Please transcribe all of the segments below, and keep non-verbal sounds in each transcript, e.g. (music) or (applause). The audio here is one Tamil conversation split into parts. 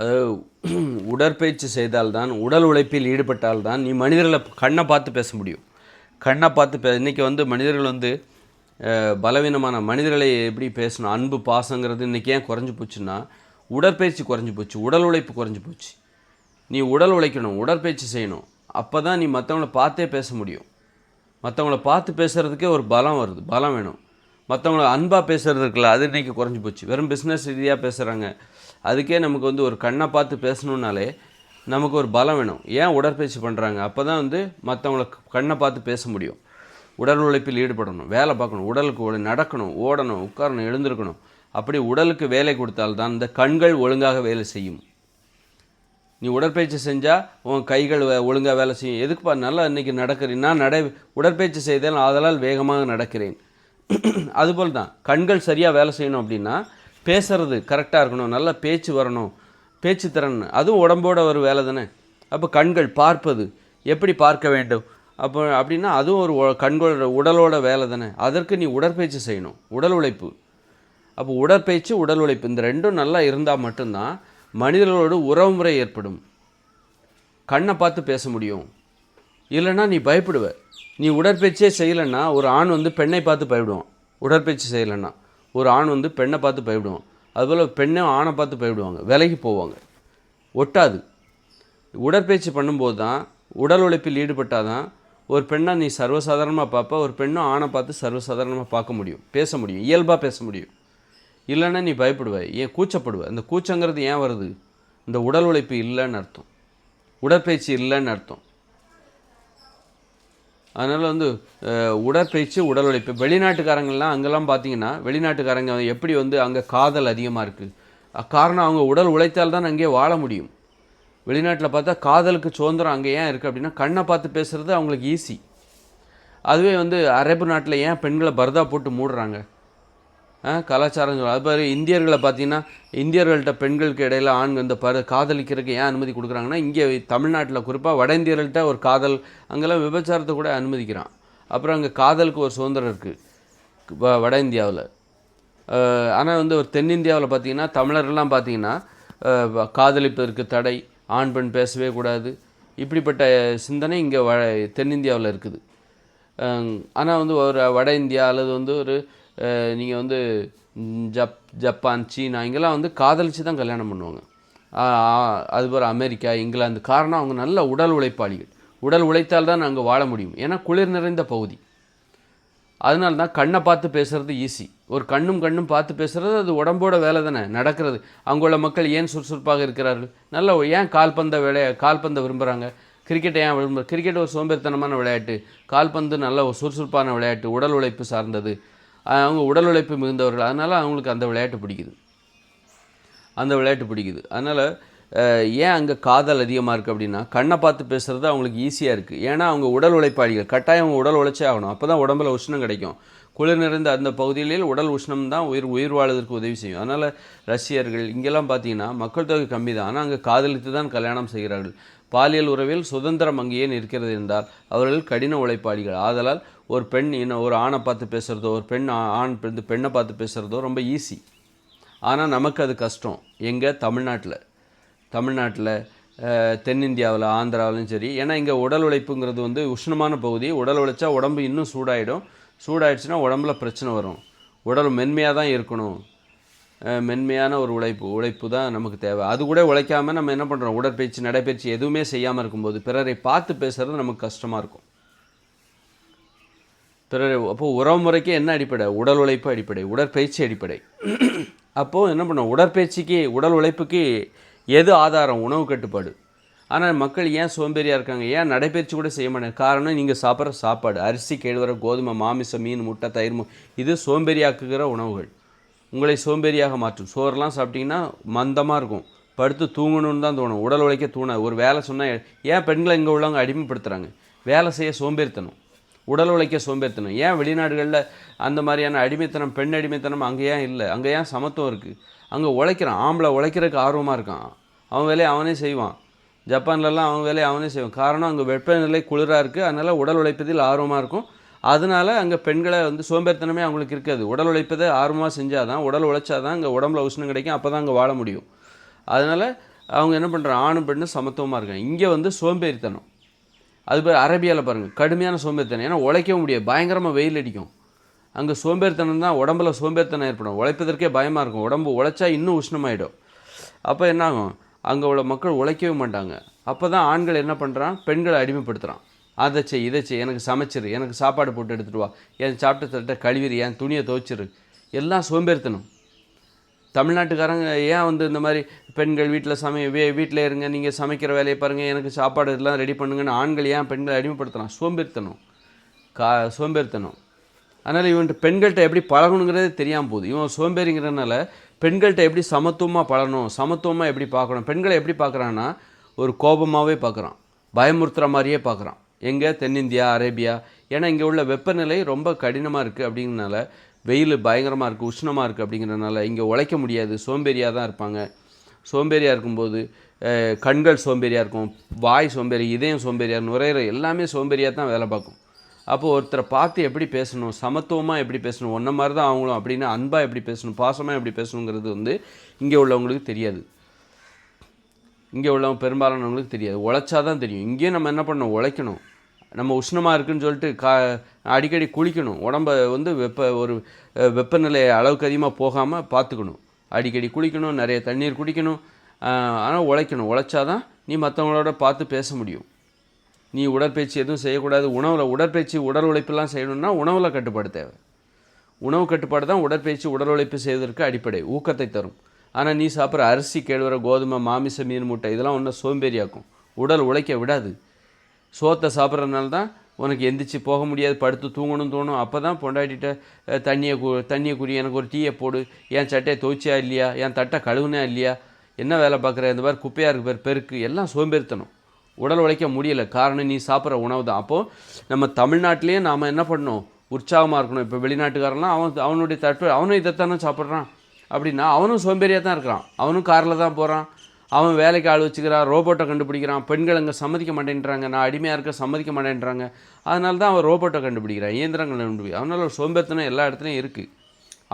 அதாவது உடற்பயிற்சி செய்தால்தான் உடல் உழைப்பில் ஈடுபட்டால்தான் நீ மனிதர்களை கண்ணை பார்த்து பேச முடியும். கண்ணை பார்த்து பே இன்றைக்கி வந்து மனிதர்கள் வந்து பலவீனமான மனிதர்களை எப்படி பேசணும்? அன்பு பாசங்கிறது இன்றைக்கி ஏன் குறைஞ்சி போச்சுன்னா உடற்பயிற்சி குறைஞ்சி போச்சு உடல் உழைப்பு குறைஞ்சி போச்சு. நீ உடல் உழைக்கணும் உடற்பயிற்சி செய்யணும். அப்போ தான் நீ மற்றவங்கள பார்த்தே பேச முடியும். மற்றவங்கள பார்த்து பேசுகிறதுக்கே ஒரு பலம் வருது பலம் வேணும். மற்றவங்கள அன்பாக பேசுகிறது இருக்குல்ல அது இன்றைக்கி குறைஞ்சி போச்சு. வெறும் பிஸ்னஸ் ரீதியாக பேசுகிறாங்க அதுக்கே நமக்கு வந்து ஒரு கண்ணை பார்த்து பேசணுன்னாலே நமக்கு ஒரு பலம் வேணும். ஏன் உடற்பயிற்சி பண்ணுறாங்க அப்போ தான் வந்து மற்றவங்கள கண்ணை பார்த்து பேச முடியும். உடல் உழைப்பில் ஈடுபடணும் வேலை பார்க்கணும் உடலுக்கு ஒழு- நடக்கணும் ஓடணும் உட்காரணும் எழுந்திருக்கணும். அப்படி உடலுக்கு வேலை கொடுத்தால்தான் இந்த கண்கள் ஒழுங்காக வேலை செய்யும். நீ உடற்பயிற்சி செஞ்சால் உன் கைகள் ஒழுங்காக வேலை செய்யும். எதுக்குப்பா நல்லா இன்றைக்கி நடக்கிறேன் நான் நடை உடற்பயிற்சி செய்தேன் ஆதலால் வேகமாக நடக்கிறேன். (clears throat) அதுபோல் தான் கண்கள் சரியாக வேலை செய்யணும் அப்படின்னா பேசுறது கரெக்டாக இருக்கணும். நல்ல பேச்சு வரணும். பேச்சு திறன். அதுவும் உடம்போட ஒரு வேலை தானே. அப்போ கண்கள் பார்ப்பது. எப்படி பார்க்க வேண்டும்? அப்போ அப்படின்னா அதுவும் ஒரு கண்களோட உடலோட வேலை தானே. அதற்கு நீ உடற்பயிற்சி செய்யணும். உடல் உழைப்பு. அப்போ உடற்பயிற்சி உடல் உழைப்பு இந்த ரெண்டும் நல்லா இருந்தால் மட்டும்தான் மனிதர்களோடு உறவுமுறை ஏற்படும். கண்ணை பார்த்து பேச முடியும். இல்லைன்னா நீ பயப்படுவ. நீ உடற்பயிற்சியே செய்யலைன்னா ஒரு ஆண் வந்து பெண்ணை பார்த்து பயப்படுவான். உடற்பயிற்சி செய்யலைன்னா ஒரு ஆண் வந்து பெண்ணை பார்த்து பயப்படுவான். அதுபோல் பெண்ணை ஆணை பார்த்து பயப்படுவாங்க. விலகி போவாங்க. ஒட்டாது. உடற்பயிற்சி பண்ணும்போது தான் உடல் உழைப்பில் ஈடுபட்டால் தான் ஒரு பெண்ணை நீ சர்வசாதாரணமாக பார்ப்ப ஒரு பெண்ணும் ஆணை பார்த்து சர்வசாதாரணமாக பார்க்க முடியும். பேச முடியும். இயல்பாக பேச முடியும். இல்லைன்னா நீ பயப்படுவ ஏன் கூச்சப்படுவ அந்த கூச்சங்கிறது ஏன் வருது? இந்த உடல் உழைப்பு இல்லைன்னு அர்த்தம். உடற்பயிற்சி இல்லைன்னு அர்த்தம். அதனால் வந்து உடற்பயிற்சி உடல் உழைப்பு வெளிநாட்டுக்காரங்கள்லாம் அங்கெல்லாம் பார்த்தீங்கன்னா வெளிநாட்டுக்காரங்க எப்படி வந்து அங்கே காதல் அதிகமாக இருக்குது காரணம் அவங்க உடல் உழைத்தால் தான் அங்கேயே வாழ முடியும். வெளிநாட்டில் பார்த்தா காதலுக்கு சுதந்திரம் அங்கே ஏன் இருக்குது அப்படின்னா கண்ணை பார்த்து பேசுகிறது அவங்களுக்கு ஈஸி அதுவே வந்து அரபு நாட்டில் ஏன் பெண்களை பர்தா போட்டு மூடுறாங்க? கலாச்சாரம் சொல்லுவாங்க. அது மாதிரி இந்தியர்களை பார்த்தீங்கன்னா இந்தியர்கள்ட்ட பெண்களுக்கு இடையில ஆண் இந்த பரு காதலிக்கிறதுக்கு ஏன் அனுமதி கொடுக்குறாங்கன்னா இங்கே தமிழ்நாட்டில் குறிப்பாக வட இந்தியர்கள்ட்ட ஒரு காதல் அங்கெல்லாம் விபச்சாரத்தை கூட அனுமதிக்கிறான். அப்புறம் அங்கே காதலுக்கு ஒரு சுதந்திரம் இருக்குது வட இந்தியாவில். ஆனால் வந்து ஒரு தென்னிந்தியாவில் பார்த்தீங்கன்னா தமிழர்லாம் பார்த்தீங்கன்னா காதலிப்பதற்கு தடை ஆண் பெண் பேசவே கூடாது. இப்படிப்பட்ட சிந்தனை இங்கே வ தென்னிந்தியாவில் இருக்குது. ஆனால் வந்து ஒரு வட இந்தியா அல்லது வந்து ஒரு நீங்கள் வந்து ஜப் ஜப்பான் சீனா இங்கெல்லாம் வந்து காதலிச்சு தான் கல்யாணம் பண்ணுவாங்க. அதுபோல் அமெரிக்கா இங்கிலாந்து. காரணம் அவங்க நல்ல உடல் உழைப்பாளிகள். உடல் உழைத்தால் தான் நாங்கள் வாழ முடியும். ஏன்னா குளிர் நிறைந்த பகுதி. அதனால தான் கண்ணை பார்த்து பேசுகிறது ஈஸி ஒரு கண்ணும் கண்ணும் பார்த்து பேசுகிறது அது உடம்போட வேலை தானே நடக்கிறது. அங்குள்ள மக்கள் ஏன் சுறுசுறுப்பாக இருக்கிறார்கள்? நல்ல ஏன் கால்பந்த விளையா கால்பந்தை விரும்புகிறாங்க கிரிக்கெட்டை ஏன் விரும்புற கிரிக்கெட் ஒரு சோம்பேறித்தனமான விளையாட்டு. கால்பந்து நல்ல ஒரு சுறுசுறுப்பான விளையாட்டு உடல் உழைப்பு சார்ந்தது. அவங்க உடல் உழைப்பு மிகுந்தவர்கள். அதனால் அவங்களுக்கு அந்த விளையாட்டு பிடிக்குது. அந்த விளையாட்டு பிடிக்குது. அதனால் ஏன் அங்கே காதல் அதிகமாக இருக்குது அப்படின்னா கண்ணை பார்த்து பேசுகிறது அவங்களுக்கு ஈஸியாக இருக்குது ஏன்னா அவங்க உடல் உழைப்பாளிகள். கட்டாயம் அவங்க உடல் உழைச்சே ஆகணும். அப்போ தான் உடம்புல உஷ்ணம் கிடைக்கும். குளிர் நிறைந்த அந்த பகுதிகளில் உடல் உஷ்ணம் தான் உயிர் உயிர் வாழ்வதற்கு உதவி செய்யும். அதனால் ரஷ்யர்கள் இங்கெல்லாம் பார்த்தீங்கன்னா மக்கள் தொகை கம்மி தான் ஆனால் அங்கே காதலித்து தான் கல்யாணம் செய்கிறார்கள். பாலியல் உறவில் சுதந்திரம் அங்கேயே நிற்கிறது என்றால் அவர்கள் கடின உழைப்பாளிகள். ஆதலால் ஒரு பெண் இன்னும் ஒரு ஆணை பார்த்து பேசுகிறதோ ஒரு பெண் ஆண் பெண்ணை பார்த்து பேசுகிறதோ ரொம்ப ஈஸி ஆனால் நமக்கு அது கஷ்டம். எங்கே? தமிழ்நாட்டில். தமிழ்நாட்டில் தென்னிந்தியாவில் ஆந்திராவிலும் சரி. ஏன்னா இங்கே உடல் உழைப்புங்கிறது வந்து உஷ்ணமான பகுதி. உடல் உழைச்சா உடம்பு இன்னும் சூடாயிடும். சூடாயிடுச்சுன்னா உடம்புல பிரச்சனை வரும். உடல் மென்மையாக தான் இருக்கணும். மென்மையான ஒரு உழைப்பு. உழைப்பு தான் நமக்கு தேவை. அது கூட உழைக்காம நம்ம என்ன பண்ணுறோம் உடற்பயிற்சி நடைப்பயிற்சி எதுவுமே செய்யாமல் இருக்கும்போது பிறரை பார்த்து பேசுகிறது நமக்கு கஷ்டமாக இருக்கும். பிறர் உறவு முறைக்கு என்ன அடிப்படை? உடல் உழைப்பு அடிப்படை. உடற்பயிற்சி அடிப்படை. அப்போது என்ன பண்ணோம்? உடற்பயிற்சிக்கு உடல் உழைப்புக்கு எது ஆதாரம்? உணவு கட்டுப்பாடு. ஆனால் மக்கள் ஏன் சோம்பேறியாக இருக்காங்க? ஏன் நடைப்பயிற்சி கூட செய்ய மாட்டாங்க? காரணம் நீங்கள் சாப்பிட்ற சாப்பாடு அரிசி கேழ்வர கோதுமை மாமிசம் மீன் முட்டை தயிர் இது சோம்பேறியாக்குகிற உணவுகள். உங்களை சோம்பேறியாக மாற்றும். சோறுலாம் சாப்பிட்டிங்கன்னா மந்தமாக இருக்கும். படுத்து தூங்கணும்னு தான் தோணும். உடல் உழைக்க தூணாது. ஒரு வேலை சொன்னால் ஏன் பெண்களை இங்கே உள்ளவங்க அடிமைப்படுத்துகிறாங்க வேலை செய்ய சோம்பேறித்தனம். உடல் உழைக்க சோம்பேறித்தனம். ஏன் வெளிநாடுகளில் அந்த மாதிரியான அடிமைத்தனம் பெண் அடிமைத்தனம் அங்கே ஏன் இல்லை? அங்கே ஏன் சமத்துவம் இருக்குது அங்கே உழைக்கிறான். ஆம்பளை உழைக்கிறதுக்கு ஆர்வமாக இருக்கான். அவன் வேலையை அவனே செய்வான். ஜப்பான்லலாம் அவன் வேலையை அவனே செய்வான். காரணம் அங்கே வெப்பநிலை குளிராக இருக்குது அதனால் உடல் உழைப்பதில் ஆர்வமாக இருக்கும். அதனால அங்கே பெண்களை வந்து சோம்பேறித்தனமே அவங்களுக்கு இருக்காது. உடல் உழைப்பதை ஆர்வமாக செஞ்சால் தான் உடல் உழைச்சா தான் அங்கே உடம்புல உஷ்ணம் கிடைக்கும். அப்போ தான் அங்கே வாழ முடியும். அதனால் அவங்க என்ன பண்ணுறாங்க ஆணும் பெண்ணும் சமத்துவமாக இருக்காங்க. இங்கே வந்து சோம்பேறித்தனம். அது பேர் அரேபியாவில் பாருங்கள் கடுமையான சோம்பேறித்தனம். ஏன்னா உழைக்க முடியாது. பயங்கரமாக வெயில் அடிக்கும். அங்கே சோம்பேறித்தனம் தான் உடம்புல சோம்பேறித்தனம் ஏற்படும். உழைப்பதற்கே பயமாக இருக்கும். உடம்பு உழைச்சா இன்னும் உஷ்ணமாயிடும். அப்போ என்னாகும்? அங்கே உள்ள மக்கள் உழைக்கவே மாட்டாங்க. அப்போ தான் ஆண்கள் என்ன பண்ணுறான் பெண்களை அடிமைப்படுத்துகிறான் அதை செய் இதை செய் எனக்கு சமைச்சிரு எனக்கு சாப்பாடு போட்டு எடுத்துகிட்டு வா. என் சாப்பிட்ட தட்ட கழுவிரு என் துணியை துவைச்சிரு. எல்லாம் சோம்பேறித்தனம். தமிழ்நாட்டுக்காரங்க ஏன் வந்து இந்த மாதிரி பெண்கள் வீட்டில் சமை வே வீட்டில் இருங்க நீங்கள் சமைக்கிற வேலையை பாருங்கள் எனக்கு சாப்பாடு இதெல்லாம் ரெடி பண்ணுங்கன்னு ஆண்கள் ஏன் பெண்களை அடிமைப்படுத்தலாம் சோம்பேறித்தனம். கா சோம்பேறித்தனம். அதனால் இவன் பெண்கள்கிட்ட எப்படி பழகணுங்கிறதே தெரியாமல் போகுது. இவன் சோம்பேறிங்கிறதுனால பெண்கள்கிட்ட எப்படி சமத்துவமாக பழகணும் சமத்துவமாக எப்படி பார்க்கணும் பெண்களை எப்படி பார்க்குறான்னா ஒரு கோபமாகவே பார்க்குறான் பயமுறுத்துகிற மாதிரியே பார்க்குறான். எங்கே? தென்னிந்தியா அரேபியா. ஏன்னா இங்கே உள்ள வெப்பநிலை ரொம்ப கடினமாக இருக்குது அப்படிங்கிறனால வெயில் பயங்கரமாக இருக்குது உஷ்ணமாக இருக்குது அப்படிங்கிறனால இங்கே உழைக்க முடியாது சோம்பேறியாக தான் இருப்பாங்க. சோம்பேறியாக இருக்கும்போது கண்கள் சோம்பேறியாக இருக்கும் வாய் சோம்பேறி இதயம் சோம்பேறியாக நுரையீரல் எல்லாமே சோம்பேறியாக தான் வேலை பார்க்கும். அப்போது ஒருத்தரை பார்த்து எப்படி பேசணும் சமத்துவமாக எப்படி பேசணும் ஒன்றை மாதிரி தான் அவங்களும் அப்படின்னு அன்பாக எப்படி பேசணும் பாசமாக எப்படி பேசணுங்கிறது வந்து இங்கே உள்ளவங்களுக்கு தெரியாது. இங்கே உள்ளவங்க பெரும்பாலானவங்களுக்கு தெரியாது. உழைச்சா தான் தெரியும். இங்கேயும் நம்ம என்ன பண்ணணும்? உழைக்கணும். நம்ம உஷ்ணமாக இருக்குன்னு சொல்லிட்டு கா அடிக்கடி குளிக்கணும். உடம்ப வந்து வெப்ப ஒரு வெப்பநிலை அளவுக்கு அதிகமாக போகாமல் பார்த்துக்கணும். அடிக்கடி குளிக்கணும் நிறைய தண்ணீர் குடிக்கணும். ஆனால் உழைக்கணும். உழைச்சா தான் நீ மற்றவங்களோட பார்த்து பேச முடியும். நீ உடற்பயிற்சி எதுவும் செய்யக்கூடாது. உணவில் உடற்பயிற்சி உடல் உழைப்பெல்லாம் செய்யணும்னா உணவில் கட்டுப்பாடு தேவை. உணவு கட்டுப்பாடு தான் உடற்பயிற்சி உடல் உழைப்பு செய்வதற்கு அடிப்படை ஊக்கத்தை தரும். ஆனால் நீ சாப்பிட்ற அரிசி கேழ்வர கோதுமை மாமிச மீன் முட்டை இதெல்லாம் ஒன்றும் சோம்பேறியாக்கும். உடல் உழைக்க விடாது. சோத்தை சாப்பிட்றதுனால தான் உனக்கு எந்திரிச்சு போக முடியாது படுத்து தூங்கணும் தோணும். அப்போ தான் பொண்டாட்டிகிட்ட தண்ணியை கு தண்ணியை குறி எனக்கு ஒரு டீயை போடு. என் சட்டையை துவைச்சியா இல்லையா? என் தட்டை கழுவுனா இல்லையா? என்ன வேலை பார்க்குற? இந்த மாதிரி குப்பையாக இருக்கு பெருக்கு. எல்லாம் சோம்பேறித்தனம். உடல் உழைக்க முடியல. காரணம் நீ சாப்பிட்ற உணவு தான். அப்போது நம்ம தமிழ்நாட்டிலேயே நாம் என்ன பண்ணணும்? உற்சாகமாக இருக்கணும். இப்போ வெளிநாட்டுக்காரன்லாம் அவன் அவனுடைய தட்டு அவனும் இதைத்தானே சாப்பிட்றான். அப்படின்னா அவனும் சோம்பேறியாக தான் இருக்கிறான். அவனும் காரில் தான் போகிறான் அவன் வேலைக்கு ஆள் வச்சுக்கிறான். ரோபோட்டை கண்டுபிடிக்கிறான். பெண்கள் அங்கே சம்மதிக்க மாட்டேன்றாங்க. நான் அடிமையாக இருக்க சம்மதிக்க மாட்டேன்றாங்க. அதனால தான் அவன் ரோபோட்டை கண்டுபிடிக்கிறான். இயந்திரங்களை கண்டுபிடிக்கிறான். அவனால் ஒரு சோம்பேறித்தனம் எல்லா இடத்துலையும் இருக்குது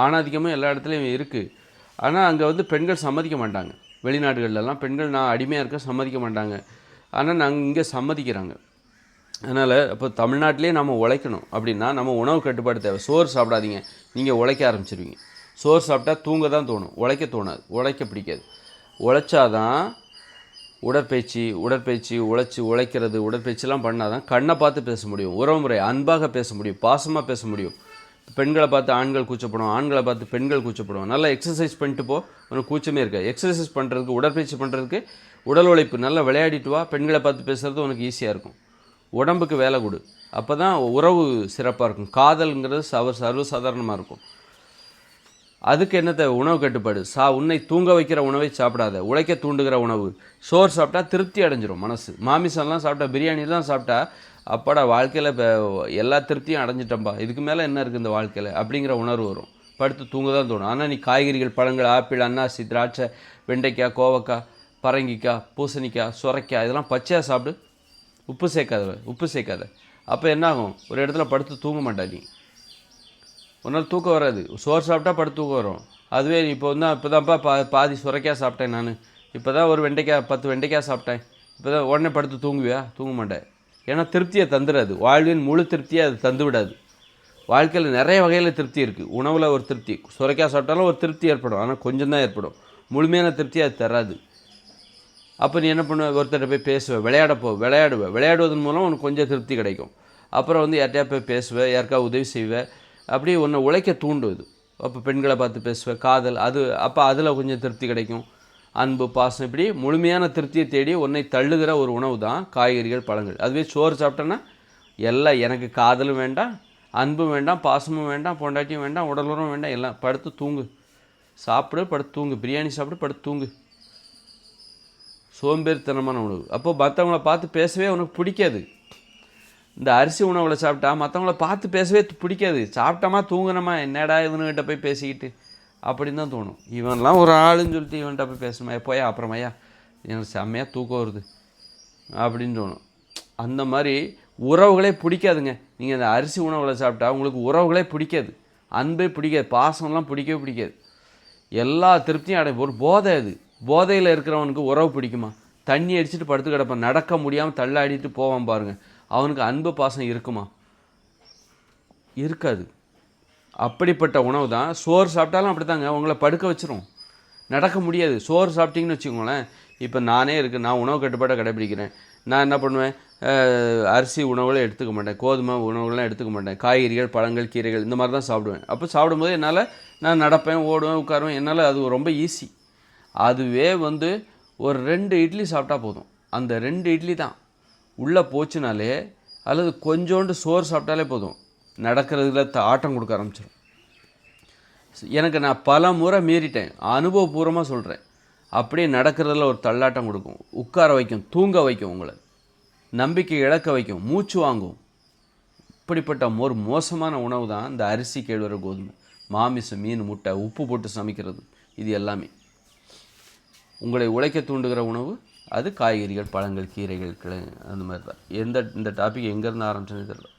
ஆணாதிக்கமும் எல்லா இடத்துலையும் இருக்குது ஆனால் அங்கே வந்து பெண்கள் சம்மதிக்க மாட்டாங்க. வெளிநாடுகள்லாம் பெண்கள் நான் அடிமையாக இருக்க சம்மதிக்க மாட்டாங்க. ஆனால் நாங்கள் இங்கே சம்மதிக்கிறாங்க. அதனால் இப்போ தமிழ்நாட்டிலே நம்ம உழைக்கணும். அப்படின்னா நம்ம உணவு கட்டுப்பாடு தேவை. சோறு சாப்பிடாதீங்க. நீங்கள் உழைக்க ஆரம்பிச்சிருவீங்க. சோறு சாப்பிட்டா தூங்க தான் தோணும். உழைக்க தோணாது. உழைக்க பிடிக்காது. உழைச்சாதான் உடற்பயிற்சி உடற்பயிற்சி உழைச்சி உழைக்கிறது உடற்பயிற்சிலாம் பண்ணால் தான் கண்ணை பார்த்து பேச முடியும். உறவுமுறை அன்பாக பேச முடியும். பாசமாக பேச முடியும். பெண்களை பார்த்து ஆண்கள் கூச்சப்படும் ஆண்களை பார்த்து பெண்கள் கூச்சப்படும் நல்லா எக்ஸசைஸ் பண்ணிட்டு போ. உனக்கு கூச்சமே இருக்காது. எக்ஸசைஸ் பண்ணுறதுக்கு உடற்பயிற்சி பண்ணுறதுக்கு உடல் உழைப்பு நல்லா விளையாடிட்டு வா. பெண்களை பார்த்து பேசுகிறது உனக்கு ஈஸியாக இருக்கும். உடம்புக்கு வேலை கொடு. அப்போ தான் உறவு சிறப்பாக இருக்கும். காதல்ங்கிறது சர்வ சர்வசாதாரணமாக இருக்கும். அதுக்கு என்ன தேவை? உணவு கட்டுப்பாடு. சா உன்னை தூங்க வைக்கிற உணவை சாப்பிடாத. உழைக்க தூண்டுகிற உணவு. சோறு சாப்பிட்டா திருப்தி அடைஞ்சிரும் மனசு. மாமிசம்லாம் சாப்பிட்டா பிரியாணிலாம் சாப்பிட்டா அப்பாடா வாழ்க்கையில் இப்போ எல்லா திருப்தியும் அடைஞ்சிட்டம்பா இதுக்கு மேலே என்ன இருக்குது இந்த வாழ்க்கையில்? அப்படிங்கிற உணர்வு வரும். படுத்து தூங்க தான் தோணும். ஆனால் நீ காய்கறிகள் பழங்கள் ஆப்பிள் அன்னாசி திராட்சை வெண்டைக்காய் கோவக்காய் பரங்கிக்காய் பூசணிக்காய் சுரைக்காய் இதெல்லாம் பச்சையாக சாப்பிடு. உப்பு சேர்க்காத உப்பு சேர்க்காத. அப்போ என்ன ஆகும் ஒரு இடத்துல படுத்து தூங்க மாட்டா நீ. உன்னால் தூக்கம் வராது. சோறு சாப்பிட்டா படுத்து தூக்கம் வரும். அதுவே இப்போ வந்து இப்போ தான்ப்பா பா பாதி சுரைக்காய் சாப்பிட்டேன் நான். இப்போ தான் ஒரு வெண்டைக்காய் பத்து வெண்டைக்காய் சாப்பிட்டேன். இப்போ தான் உடனே படுத்து தூங்குவியா? தூங்க மாட்டேன். ஏன்னா திருப்தியை தந்துடாது. வாழ்வின் முழு திருப்தியை அது தந்து விடாது வாழ்க்கையில் நிறைய வகையில் திருப்தி இருக்குது உணவில் ஒரு திருப்தி சுரைக்காய் சாப்பிட்டாலும் ஒரு திருப்தி ஏற்படும். ஆனால் கொஞ்சம் தான் ஏற்படும். முழுமையான திருப்தி அது தராது. அப்போ நீ என்ன பண்ணுவ? ஒருத்தர்கிட்ட போய் பேசுவேன் விளையாட போ விளையாடுவேன் விளையாடுவதன் மூலம் உனக்கு கொஞ்சம் திருப்தி கிடைக்கும். அப்புறம் வந்து யார்கிட்டயா போய் பேசுவேன் யாருக்கா உதவி செய்வேன் அப்படியே உன்னை உழைக்க தூண்டுவது. அப்போ பெண்களை பார்த்து பேசுவேன் காதல் அது அப்போ அதில் கொஞ்சம் திருப்தி கிடைக்கும். அன்பு பாசம் இப்படி முழுமையான திருப்தியை தேடி உன்னை தள்ளுகிற ஒரு உணவு தான் காய்கறிகள் பழங்கள். அதுவே சோறு சாப்பிட்டேன்னா எல்லாம் எனக்கு காதலும் வேண்டாம் அன்பும் வேண்டாம் பாசமும் வேண்டாம் பொண்டாட்டியும் வேண்டாம் உடலுறவும் வேண்டாம் எல்லாம் படுத்து தூங்கு. சாப்பிடு படுத்து தூங்கு. பிரியாணி சாப்பிடு படுத்து தூங்கு. சோம்பேறித்தனமான உணவு. அப்போ மற்றவங்கள பார்த்து பேசவே உனக்கு பிடிக்காது. இந்த அரிசி உணவில் சாப்பிட்டா மற்றவங்கள பார்த்து பேசவே பிடிக்காது. சாப்பிட்டோமா தூங்கினோமா என்னடா இவனுக்கிட்ட போய் பேசிக்கிட்டு? அப்படின்னு தான் தோணும். இவன்லாம் ஒரு ஆளுன்னு சொல்லிட்டு இவன்கிட்ட போய் பேசணுமா? போயா அப்புறமையா எனக்கு செம்மையாக தூக்கம் வருது. அப்படின்னு தோணும். அந்த மாதிரி உறவுகளே பிடிக்காதுங்க. நீங்கள் அந்த அரிசி உணவுகளை சாப்பிட்டா உங்களுக்கு உறவுகளே பிடிக்காது. அன்பே பிடிக்காது. பாசம்லாம் பிடிக்கவே பிடிக்காது. எல்லா திருப்தியும் அடை ஒரு போதை அது. போதையில் இருக்கிறவனுக்கு உறவு பிடிக்குமா? தண்ணி அடிச்சுட்டு படுத்து கிடப்பான். நடக்க முடியாமல் தள்ளாடிட்டு போவான் பாருங்கள் அவனுக்கு அன்பு பாசம் இருக்குமா? இருக்காது. அப்படிப்பட்ட உணவு தான் சோறு சாப்பிட்டாலும் அப்படித்தாங்க. உங்களை படுக்க வச்சிரும். நடக்க முடியாது. சோறு சாப்பிட்டீங்கன்னு வச்சுக்கோங்களேன். இப்போ நானே இருக்கு. நான் உணவு கட்டுப்பாட்டை கடைபிடிக்கிறேன். நான் என்ன பண்ணுவேன்? அரிசி உணவுகளை எடுத்துக்க மாட்டேன். கோதுமை உணவுகள்லாம் எடுத்துக்க மாட்டேன். காய்கறிகள் பழங்கள் கீரைகள் இந்த மாதிரி தான் சாப்பிடுவேன். அப்போ சாப்பிடும்போது என்னால் நான் நடப்பேன் ஓடுவேன் உட்காருவேன். என்னால் அது ரொம்ப ஈஸி அதுவே வந்து ஒரு ரெண்டு இட்லி சாப்பிட்டா போதும். அந்த ரெண்டு இட்லி தான். உள்ளே போச்சுனாலே அல்லது கொஞ்சோண்டு சோறு சாப்பிட்டாலே போதும். நடக்கிறதுல த- ஆட்டம் கொடுக்க ஆரம்பிச்சிடும் எனக்கு நான் பல முறை மீறிட்டேன். அனுபவபூர்வமாக சொல்கிறேன் அப்படியே நடக்கிறதுல ஒரு தள்ளாட்டம் கொடுக்கும். உட்கார வைக்கும் தூங்க வைக்கும் உங்களை. நம்பிக்கை இழக்க வைக்கும் மூச்சு வாங்கும். இப்படிப்பட்ட ஒரு மோசமான உணவு தான் இந்த அரிசி கேழ்வர கோதுமை மாமிசம் மீன் முட்டை உப்பு போட்டு சமைக்கிறது. இது எல்லாமே. உங்களை உழைக்க தூண்டுகிற உணவு அது காய்கறிகள் பழங்கள் கீரைகள் கிழங்கு அந்த மாதிரி தான். எந்த இந்த டாபிக் எங்கேருந்து ஆரம்பிச்சோன்னு தெரியல.